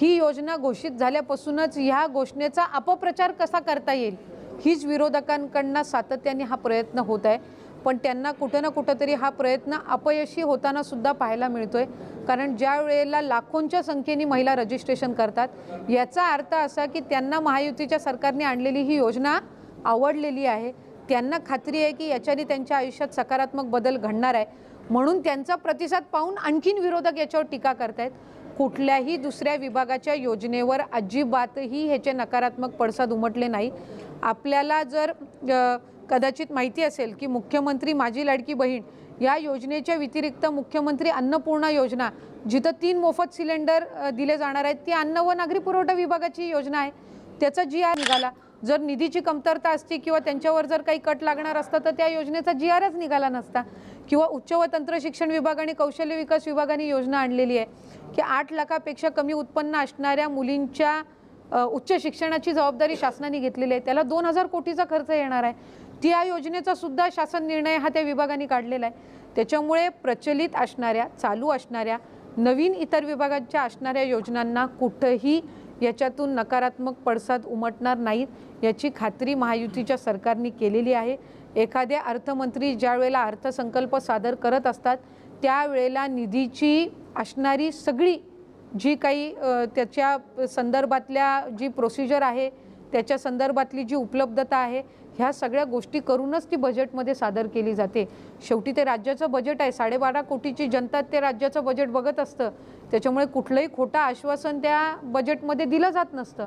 ही योजना घोषित झाल्यापासूनच ह्या घोषणेचा अपप्रचार कसा करता येईल? हीच विरोधकांकडनं सातत्याने हा प्रयत्न होत आहे. पण त्यांना कुठं ना कुठंतरी हा प्रयत्न अपयशी होताना सुद्धा पाहायला मिळतोय. कारण ज्या वेळेला लाखोंच्या संख्येने महिला रजिस्ट्रेशन करतात याचा अर्थ असा की त्यांना महायुतीच्या सरकारने आणलेली ही योजना आवडलेली आहे. त्यांना खात्री आहे की याच्याने त्यांच्या आयुष्यात सकारात्मक बदल घडणार आहे. म्हणून त्यांचा प्रतिसाद पाहून आणखीन विरोधक याच्यावर टीका करतायत. कुठल्याही दुसऱ्या विभागाच्या योजनेवर अजिबातही ह्याचे नकारात्मक पडसाद उमटले नाही. आपल्याला जर कदाचित माहिती असेल की मुख्यमंत्री माझी लाडकी बहीण या योजनेच्या व्यतिरिक्त मुख्यमंत्री अन्नपूर्णा योजना जिथं तीन मोफत सिलेंडर दिले जाणार आहेत ती अन्न व नागरी पुरवठा विभागाची योजना आहे. त्याचा जी आर निघाला. जर निधीची कमतरता असती किंवा त्यांच्यावर जर काही कट लागणार असता तर त्या योजनेचा जी आरच निघाला नसता. किंवा उच्च व तंत्र शिक्षण विभाग आणि कौशल्य विकास विभागाने योजना आणलेली आहे. की आठ लाखापेक्षा कमी उत्पन्न असणाऱ्या मुलींच्या उच्च शिक्षणाची जबाबदारी शासनाने घेतलेली आहे. त्याला दोन हजार कोटीचा खर्च येणार आहे. त्या योजनेचा सुद्धा शासन निर्णय हा त्या विभागाने काढलेला आहे. त्याच्यामुळे प्रचलित असणाऱ्या चालू असणाऱ्या नवीन इतर विभागांच्या असणाऱ्या योजनांना कुठंही याच्यातून नकारात्मक पडसाद उमटणार नाहीत याची खात्री महायुतीच्या सरकारने केलेली आहे. एखादे अर्थमंत्री ज्या वेळेला अर्थसंकल्प सादर करत असतात त्यावेळेला निधीची असणारी सगळी जी काही त्याच्या संदर्भातल्या जी प्रोसिजर आहे त्याच्या संदर्भातली जी उपलब्धता आहे ह्या सगळ्या गोष्टी करूनच ती बजेटमध्ये सादर केली जाते. शेवटी ते राज्याचं बजेट आहे. साडेबारा कोटीची जनता ते राज्याचं बजेट बघत असतं. त्याच्यामुळे कुठलंही खोटं आश्वासन त्या बजेटमध्ये दिलं जात नसतं.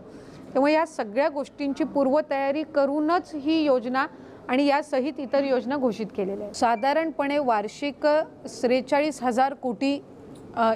त्यामुळे या सगळ्या गोष्टींची पूर्वतयारी करूनच ही योजना आणि यासहित इतर योजना घोषित केलेल्या आहेत. साधारणपणे वार्षिक त्रेचाळीस हजार कोटी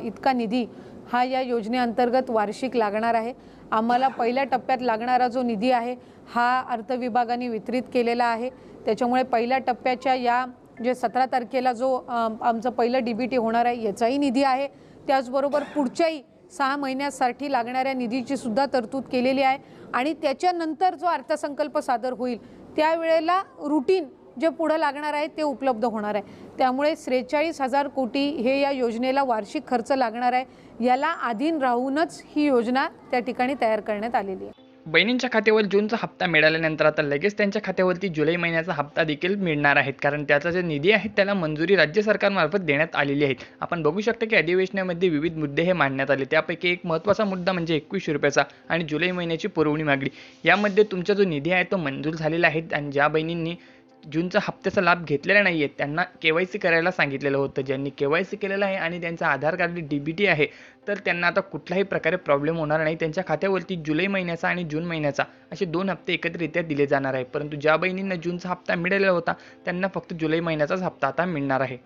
इतका निधी हा या योजनेअंतर्गत वार्षिक लागणार आहे. आम्हाला पहिल्या टप्प्यात लागणारा जो निधी आहे हा अर्थ विभागाने वितरित केलेला आहे. त्याच्यामुळे पहिल्या टप्प्याच्या या जे सतरा तारखेला जो आमचं पहिलं डी बी टी होणार आहे याचाही निधी आहे. त्याचबरोबर पुढच्याही सहा महिन्यासाठी लागणाऱ्या निधीची सुद्धा तरतूद केलेली आहे. आणि त्याच्यानंतर जो अर्थसंकल्प सादर होईल त्यावेळेला रुटीन जे पुढं लागणार आहे ते उपलब्ध होणार आहे. त्यामुळे त्रेचाळीस हजार कोटी हे या योजनेला वार्षिक खर्च लागणार आहे. याला अधीन राहूनच ही योजना त्या ठिकाणी तयार करण्यात आलेली आहे. बहिणींच्या खात्यावर जूनचा हप्ता मिळाल्यानंतर आता लगेच त्यांच्या खात्यावरती जुलै महिन्याचा हप्ता देखील मिळणार आहेत. कारण त्याचा जे निधी आहे त्याला मंजुरी राज्य सरकारमार्फत देण्यात आलेली आहे. आपण बघू शकता की अधिवेशनामध्ये विविध मुद्दे हे मांडण्यात आले. त्यापैकी एक महत्त्वाचा मुद्दा म्हणजे एकवीसशे रुपयाचा आणि जुलै महिन्याची पुरवणी मागणी. यामध्ये तुमचा जो निधी आहे तो मंजूर झालेला आहे. आणि ज्या बहिणींनी जूनचा हप्त्याचा लाभ घेतलेला नाही आहे त्यांना के वाय सी करायला सांगितलेलं होतं. ज्यांनी के वाय सी केलेलं आहे आणि त्यांचं Aadhaar card D B T आहे तर त्यांना आता कुठल्याही प्रकारे प्रॉब्लेम होणार नाही. त्यांच्या खात्यावरती जुलै महिन्याचा आणि जून महिन्याचा असे दोन हप्ते एकत्रित्या दिले जाणार आहे. परंतु ज्या बहिणींना जूनचा हप्ता मिळालेला होता त्यांना फक्त जुलै महिन्याचाच हप्ता आता मिळणार आहे.